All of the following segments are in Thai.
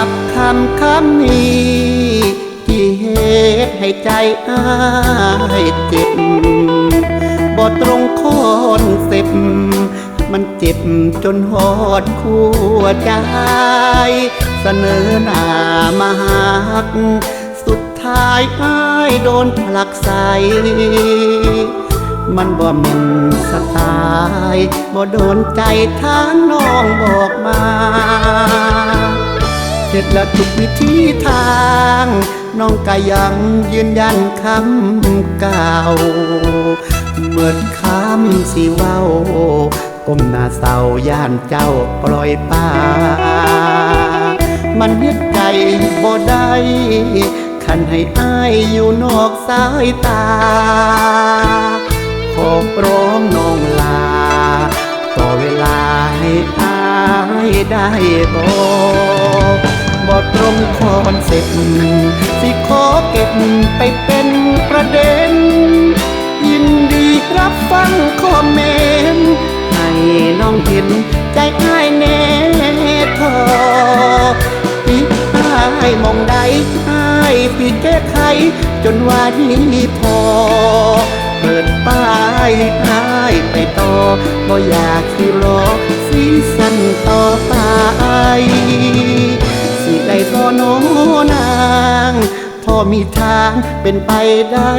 ับคำคำนี้ที่เหตุให้ใจอ้ายเจ็บบ่ตรงคอนเซ็ปมันเจ็บจนหอดขัวใจ เสนอหน้ามาหัก สุดท้ายอ้ายโดนผลักใสมันบ่ม่นสไตล์บ่โดนใจทางน้องบอกมา เจ็ดและทุกวิธีทาง น้องก็ยังยืนยันคำเก่าเมื่อคำสิเว้าก้มหน้าเศร้าย่านเจ้าปล่อยป่า มันเฮ็ดใจบ่ได้คันให้อ้ายอยู่นอกสายตา ขอร้องน้องลา ต่อเวลาให้อายได้บอก อตรงคอนเซ็ปต์สิขอเก็บไปเป็นประเด็น ยินดีรับฟังคอมเมนต์ให้น้องเห็นใจอ้ายแน่ทออีอ้ายมองใดอ้ายสิแก้ไข จนว่านี้พอ เปิดป้ายให้อ้ายไปต่อบ่อยากสิรอสีสันต่อ มีทางเป็นไปได้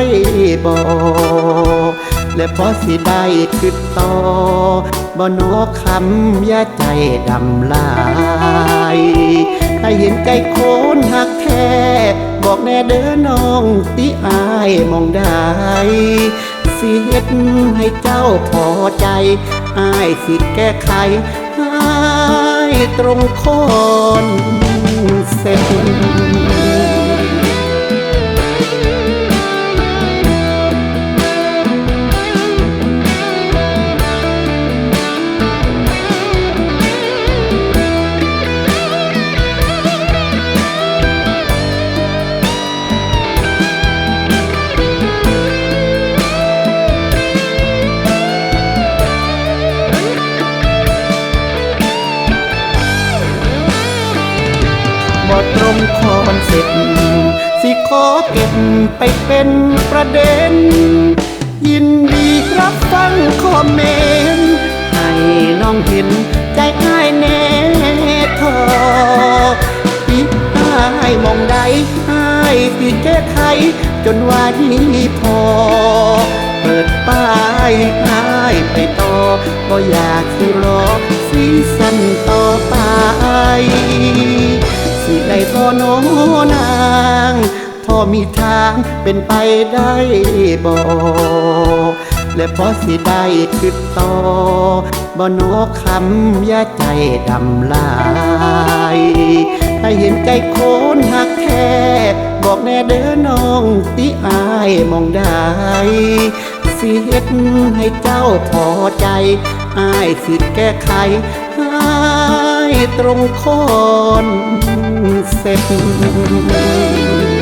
บ่และพอสิได้คิดต่อบ่นอคำย่าใจดำลายให้เห็นใจโคนหักแท้บอกแน่เด้อน้องติอายมองได้สิเฮ็ดให้เจ้าพอใจอายสิแก้ไขให้ตรงคนเซ็ป ตรงคอนเซ็ปสิขอเก็บไปเป็นประเด็น ยินดีรับฟังคอมเมนต์ให้น้องเห็นใจอ้ายแน่ทออีอ้ายมองใดอ้ายสิแก้ไขจนว่านี้พอ เปิดป้ายอ้ายไปต่อ ก็อยากสิรอสีสันต่อไป ได้พอน้องนางพอมีทางเป็นไปได้บ่และพอสิได้คิดต่อบ่นอคำย่าใจดำลายให้เห็นใจโคนหักแท้บอกแน่เด้อน้องติอายมองได้สิเฮ็ดให้เจ้าพอใจอายสิแก้ไขให้ตรงคน เสร็จ